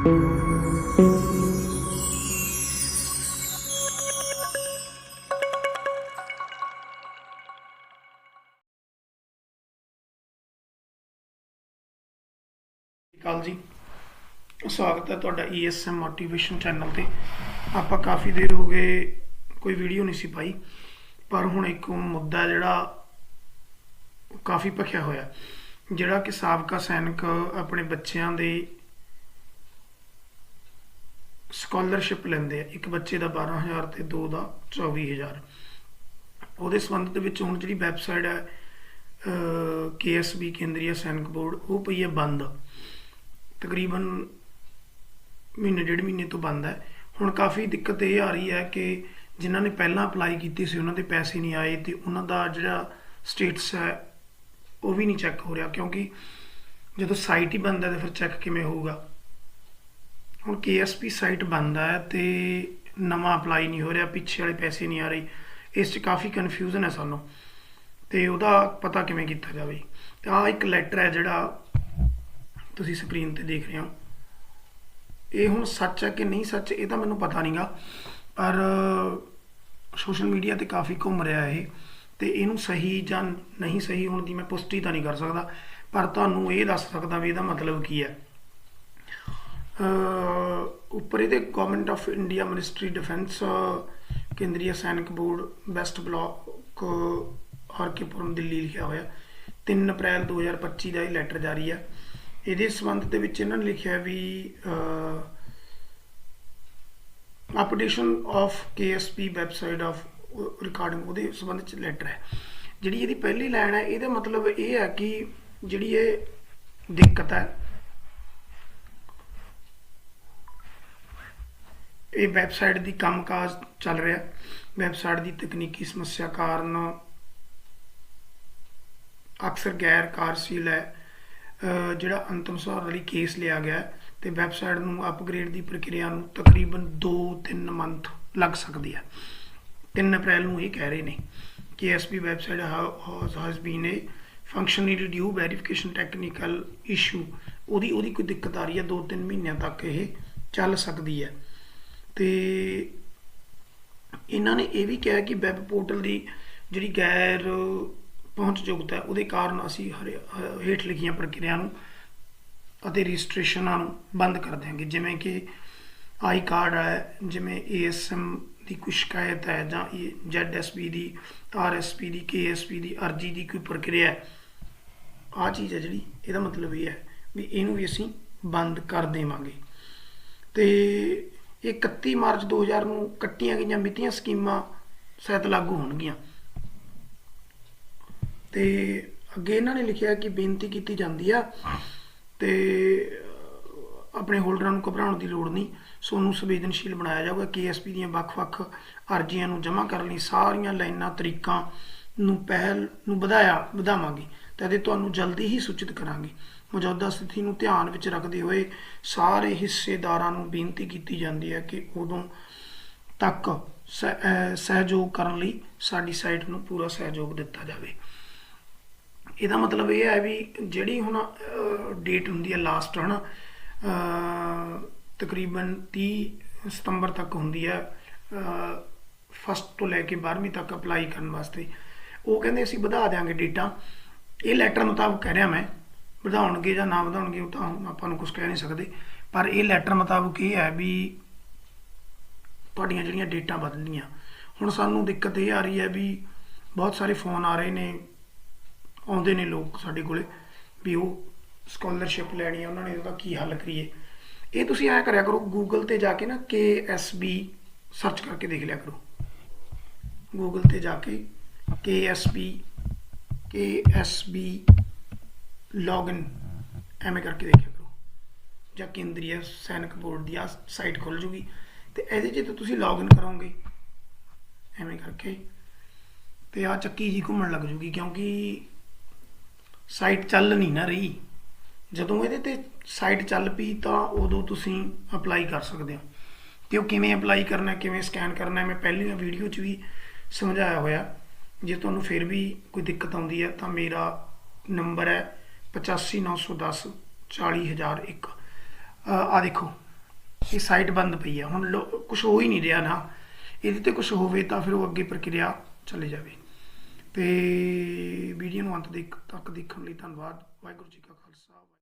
ਕਾਲ ਜੀ। ਸਵਾਗਤ ਹੈ ਤੁਹਾਡਾ ESM ਮੋਟੀਵੇਸ਼ਨ ਚੈਨਲ ਤੇ। ਆਪਾਂ ਕਾਫੀ ਦੇਰ ਹੋ ਗਏ ਕੋਈ ਵੀਡੀਓ ਨਹੀਂ ਸੀ ਪਾਈ, ਪਰ ਹੁਣ ਇੱਕ ਮੁੱਦਾ ਜਿਹੜਾ ਕਾਫੀ ਭਖਿਆ ਹੋਇਆ। ਜਿਹੜਾ ਕਿ ਸਾਬਕਾ ਸੈਨਿਕ ਆਪਣੇ ਬੱਚਿਆਂ ਦੇ ਸਕਾਲਰਸ਼ਿਪ ਲੈਂਦੇ ਆ। ਇੱਕ ਬੱਚੇ ਦਾ 12000 ਤੇ ਦੋ ਦਾ 24000 ਉਹਦੇ ਸੰਬੰਧ ਦੇ ਵਿੱਚ ਹੁਣ ਜਿਹੜੀ ਵੈਬਸਾਈਟ ਹੈ ਕੇਐਸਬੀ ਕੇਂਦਰੀ ਸੈਨਿਕ ਬੋਰਡ, ਉਹ ਪਈ ਹੈ ਬੰਦ। ਤਕਰੀਬਨ ਮਹੀਨੇ, ਡੇਢ ਮਹੀਨੇ ਤੋਂ ਬੰਦ ਹੈ। ਹੁਣ ਕਾਫੀ ਦਿੱਕਤ ਇਹ ਆ ਰਹੀ ਹੈ ਕਿ ਜਿਨ੍ਹਾਂ ਨੇ ਪਹਿਲਾਂ ਅਪਲਾਈ ਕੀਤੀ ਸੀ, ਉਹਨਾਂ ਦੇ ਪੈਸੇ ਨਹੀਂ ਆਏ ਤੇ ਉਹਨਾਂ ਦਾ ਜਿਹੜਾ ਸਟੇਟਸ ਹੈ, ਉਹ ਵੀ ਨਹੀਂ ਚੈੱਕ ਹੋ ਰਿਹਾ। ਕਿਉਂਕਿ ਜਦੋਂ ਸਾਈਟ ਹੀ ਬੰਦ ਹੈ, ਤਾਂ ਫਿਰ ਚੈੱਕ ਕਿਵੇਂ ਹੋਊਗਾ? ਹੁਣ KSP ਸਾਈਟ ਬੰਦ ਹੈ ਤੇ ਨਵਾਂ ਅਪਲਾਈ ਨਹੀਂ ਹੋ ਰਿਹਾ, ਪਿੱਛੇ ਵਾਲੇ ਪੈਸੇ ਨਹੀਂ ਆ ਰਹੇ, ਇਸ 'ਚ ਕਾਫੀ ਕਨਫਿਊਜ਼ਨ ਹੈ ਸਾਨੂੰ ਤੇ ਉਹਦਾ ਪਤਾ ਕਿਵੇਂ ਕੀਤਾ ਜਾਵੇ। ਆ ਇੱਕ ਲੈਟਰ ਹੈ ਜਿਹੜਾ ਤੁਸੀਂ ਸਕਰੀਨ ਤੇ ਦੇਖ ਰਹੇ ਹੋ। ਇਹ ਹੁਣ ਸੱਚ ਹੈ ਕਿ ਨਹੀਂ ਸੱਚ, ਇਹ ਤਾਂ ਮੈਨੂੰ ਪਤਾ ਨਹੀਂਗਾ, ਪਰ ਸੋਸ਼ਲ ਮੀਡੀਆ ਤੇ ਕਾਫੀ ਘੁੰਮ ਰਿਹਾ ਇਹ, ਤੇ ਇਹਨੂੰ ਸਹੀ ਜਾਂ ਨਹੀਂ ਸਹੀ ਹੋਣ ਦੀ ਮੈਂ ਪੁਸ਼ਟੀ ਤਾਂ ਨਹੀਂ ਕਰ ਸਕਦਾ, ਪਰ ਤੁਹਾਨੂੰ ਇਹ ਦੱਸ ਸਕਦਾ ਵੀ ਇਹਦਾ ਮਤਲਬ ਕੀ ਹੈ ਉੱਪਰ ਇਹਦੇ government of India ministry defence Kendriya Sainik board west block Harkipuram, Delhi ਲਿਖਿਆ ਹੋਇਆ। 3 ਅਪ੍ਰੈਲ 2025 ਦਾ ਇਹ ਲੈਟਰ ਜਾਰੀ ਹੈ ਇਹਦੇ ਸੰਬੰਧ ਦੇ ਵਿੱਚ ਇਹਨਾਂ ਨੇ ਲਿਖਿਆ ਵੀ updation of KSP website of recording ਉਹਦੇ ਸੰਬੰਧ ਚ ਲੈਟਰ ਹੈ। ਜਿਹੜੀ ਇਹਦੀ ਪਹਿਲੀ ਲਾਈਨ ਹੈ, ਇਹਦਾ ਮਤਲਬ ਇਹ ਹੈ ਕਿ ਜਿਹੜੀ ਇਹ ਦਿੱਕਤ ਹੈ ਇਹ ਵੈਬਸਾਈਟ ਦੀ ਕੰਮਕਾਜ ਚੱਲ ਰਿਹਾ। ਵੈਬਸਾਈਟ ਦੀ ਤਕਨੀਕੀ ਸਮੱਸਿਆ ਕਾਰਨ ਅਕਸਰ ਗੈਰ ਕਾਰਜਸ਼ੀਲ ਹੈ ਜਿਹੜਾ ਅੰਤਮ ਸੁਧਾਰ ਲਈ ਕੇਸ ਲਿਆ ਗਿਆ ਹੈ ਤੇ ਵੈਬਸਾਈਟ ਨੂੰ ਅਪਗ੍ਰੇਡ ਦੀ ਪ੍ਰਕਿਰਿਆ ਨੂੰ ਤਕਰੀਬਨ 2-3 ਮੰਥ ਲੱਗ ਸਕਦੀ ਹੈ। 3 ਅਪ੍ਰੈਲ ਨੂੰ ਇਹ ਕਹਿ ਰਹੇ ਨੇ ਕਿ SP website has been a functionally redo verification technical issue ਉਹਦੀ ਉਹਦੀ ਕੋਈ ਦਿੱਕਤ ਆ ਰਹੀ ਹੈ। 2-3 ਮਹੀਨਿਆਂ ਤੱਕ ਇਹ ਚੱਲ ਸਕਦੀ ਹੈ। ਤੇ ਇਹਨਾਂ ਨੇ ਇਹ ਵੀ ਕਿਹਾ ਕਿ ਵੈਬ ਪੋਰਟਲ ਦੀ ਜਿਹੜੀ ਗੈਰ ਪਹੁੰਚਯੋਗਤਾ ਹੈ, ਉਹਦੇ ਕਾਰਨ ਅਸੀਂ ਹਰੇ- ਹੇਠ ਲਿਖੀਆਂ ਪ੍ਰਕਿਰਿਆ ਨੂੰ ਅਤੇ ਰਜਿਸਟ੍ਰੇਸ਼ਨਾਂ ਨੂੰ ਬੰਦ ਕਰ ਦਿਆਂਗੇ। ਜਿਵੇਂ ਕਿ ਆਈ ਕਾਰਡ ਹੈ, ਜਿਵੇਂ ਏਐਸਐਮ ਦੀ ਕੋਈ ਸ਼ਿਕਾਇਤ ਹੈ ਜਾਂ ਜ਼ੈਡਐਸਪੀ ਦੀ ਆਰਐਸਪੀ ਦੀ ਕੇਐਸਪੀ ਦੀ ਅਰਜੀ ਦੀ ਕੋਈ ਪ੍ਰਕਿਰਿਆ ਹੈ ਆ ਚੀਜ਼ ਹੈ ਜਿਹੜੀ, ਇਹਦਾ ਮਤਲਬ ਇਹ ਹੈ ਵੀ ਇਹਨੂੰ ਵੀ ਅਸੀਂ ਬੰਦ ਕਰ ਦੇਵਾਂਗੇ। ਤੇ ਇਹ 31 ਮਾਰਚ 2000 ਨੂੰ ਕੱਟੀਆਂ ਗਈਆਂ ਮਿਤੀਆਂ ਸਕੀਮਾਂ ਸਹਿਤ ਲਾਗੂ ਹੋਣਗੀਆਂ। ਤੇ ਅੱਗੇ ਇਹਨਾਂ ਨੇ ਲਿਖਿਆ ਕਿ ਬੇਨਤੀ ਕੀਤੀ ਜਾਂਦੀ ਆ ਤੇ ਆਪਣੇ ਹੋਲਡਰਾਂ ਨੂੰ ਘਬਰਾਉਣ ਦੀ ਲੋੜ ਨਹੀਂ। ਸੋਨੂੰ ਸੰਵੇਦਨਸ਼ੀਲ ਬਣਾਇਆ ਜਾਊਗਾ। ਕੇਐਸਪੀ ਦੀਆਂ ਵੱਖ-ਵੱਖ ਅਰਜ਼ੀਆਂ ਨੂੰ ਜਮ੍ਹਾਂ ਕਰਨ ਲਈ ਸਾਰੀਆਂ ਲਾਈਨਾਂ ਤਰੀਕਾਂ ਨੂੰ ਪਹਿਲ ਨੂੰ ਵਧਾਇਆ ਵਧਾਵਾਂਗੇ। ਤੇ ਤੁਹਾਨੂੰ ਜਲਦੀ ਹੀ ਸੂਚਿਤ ਕਰਾਂਗੇ। ਮੌਜੂਦਾ ਸਥਿਤੀ ਨੂੰ ਧਿਆਨ ਵਿੱਚ ਰੱਖਦੇ ਹੋਏ ਸਾਰੇ ਹਿੱਸੇਦਾਰਾਂ ਨੂੰ ਬੇਨਤੀ ਕੀਤੀ ਜਾਂਦੀ ਹੈ ਕਿ ਉਦੋਂ ਤੱਕ ਸਹਿ- ਸਹਿਯੋਗ ਕਰਨ ਲਈ ਸਾਡੀ ਸਾਈਟ ਨੂੰ ਪੂਰਾ ਸਹਿਯੋਗ ਦਿੱਤਾ ਜਾਵੇ। ਇਹਦਾ ਮਤਲਬ ਇਹ ਹੈ ਵੀ ਜਿਹੜੀ ਹੁਣ ਡੇਟ ਹੁੰਦੀ ਹੈ ਲਾਸਟ ਹਨਾ? ਅਹ, ਤਕਰੀਬਨ 30 ਸਤੰਬਰ ਤੱਕ ਹੁੰਦੀ ਹੈ ਫਸਟ ਤੋਂ ਲੈ ਕੇ 12ਵੀਂ ਤੱਕ ਅਪਲਾਈ ਕਰਨ ਵਾਸਤੇ। ਉਹ ਕਹਿੰਦੇ ਅਸੀਂ ਵਧਾ ਦਿਆਂਗੇ ਡੇਟਾਂ ਇਹ ਲੈਟਰ ਮੁਤਾਬਕ ਕਹਿ ਰਿਹਾ ਮੈਂ, ਵਧਾਉਣਗੇ ਜਾਂ ਨਾ ਵਧਾਉਣਗੇ, ਉਹ ਤਾਂ ਆਪਾਂ ਨੂੰ ਕੁਝ ਕਹਿ ਨਹੀਂ ਸਕਦੇ। ਪਰ ਇਹ ਲੈਟਰ ਮੁਤਾਬਕ ਇਹ ਹੈ ਵੀ ਤੁਹਾਡੀਆਂ ਜਿਹੜੀਆਂ ਡੇਟਾਂ ਬਦਲਣੀਆਂ। ਹੁਣ ਸਾਨੂੰ ਦਿੱਕਤ ਇਹ ਆ ਰਹੀ ਹੈ ਵੀ ਬਹੁਤ ਸਾਰੇ ਫੋਨ ਆ ਰਹੇ ਨੇ, ਆਉਂਦੇ ਨੇ ਲੋਕ ਸਾਡੇ ਕੋਲੇ, ਵੀ ਉਹ ਸਕਾਲਰਸ਼ਿਪ ਲੈਣੀ ਹੈ ਉਹਨਾਂ ਨੇ ਉਹਦਾ ਕੀ ਹੱਲ ਕਰੀਏ। ਇਹ ਤੁਸੀਂ ਐਂ ਕਰਿਆ ਕਰੋ ਗੂਗਲ ਤੇ ਜਾ ਕੇ ਨਾ KSB ਸਰਚ ਕਰਕੇ ਦੇਖ ਲਿਆ ਕਰੋ। ਗੂਗਲ ਤੇ ਜਾ ਕੇ KSB KSB ਲੌਗਇਨ ਐਵੇਂ ਕਰਕੇ ਦੇਖਿਆ ਕਰੋ। ਜਾਂ ਕੇਂਦਰੀ ਸੈਨਿਕ ਬੋਰਡ ਦੀ ਆ ਸਾਈਟ ਖੁੱਲ ਜੂਗੀ। ਤੇ ਇਹਦੇ 'ਚ ਤਾਂ ਤੁਸੀਂ ਲੌਗਇਨ ਕਰੋਗੇ। ਐਵੇਂ ਕਰਕੇ। ਤੇ ਆ ਚੱਕੀ ਜੀ ਘੁੰਮਣ ਲੱਗ ਜੂਗੀ ਕਿਉਂਕਿ ਸਾਈਟ ਚੱਲ ਨਹੀਂ ਨਾ ਰਹੀ। ਜਦੋਂ ਇਹਦੇ ਤੇ ਸਾਈਟ ਚੱਲ ਪਈ ਤਾਂ ਉਦੋਂ ਤੁਸੀਂ ਅਪਲਾਈ ਕਰ ਸਕਦੇ ਹੋ। ਤੇ ਉਹ ਕਿਵੇਂ ਅਪਲਾਈ ਕਰਨਾ, ਕਿਵੇਂ ਸਕੈਨ ਕਰਨਾ, ਮੈਂ ਪਹਿਲੀਆਂ ਵੀਡੀਓ 'ਚ ਵੀ ਸਮਝਾਇਆ ਹੋਇਆ। ਜੇ ਤੁਹਾਨੂੰ ਫਿਰ ਵੀ ਕੋਈ ਦਿੱਕਤ ਆਉਂਦੀ ਹੈ ਤਾਂ ਮੇਰਾ ਨੰਬਰ ਹੈ 85910 40001 ਆ ਦੇਖੋ, ਇਹ ਸਾਈਟ ਬੰਦ ਪਈ ਹੈ ਹੁਣ ਕੁਝ ਹੋ ਹੀ ਨਹੀਂ ਰਿਹਾ ਨਾ। ਇਹਦੇ ਤੇ ਕੁਝ ਹੋਵੇ ਤਾਂ ਫਿਰ ਉਹ ਅੱਗੇ ਪ੍ਰਕਿਰਿਆ ਚੱਲੇ ਜਾਵੇ। ਤੇ ਵੀਡੀਓ ਨੂੰ ਅੰਤ ਦੇਖ, ਤੱਕ ਦੇਖਣ ਲਈ ਧੰਨਵਾਦ। ਵਾਹਿਗੁਰੂ ਜੀ ਕਾ ਖਾਲਸਾ।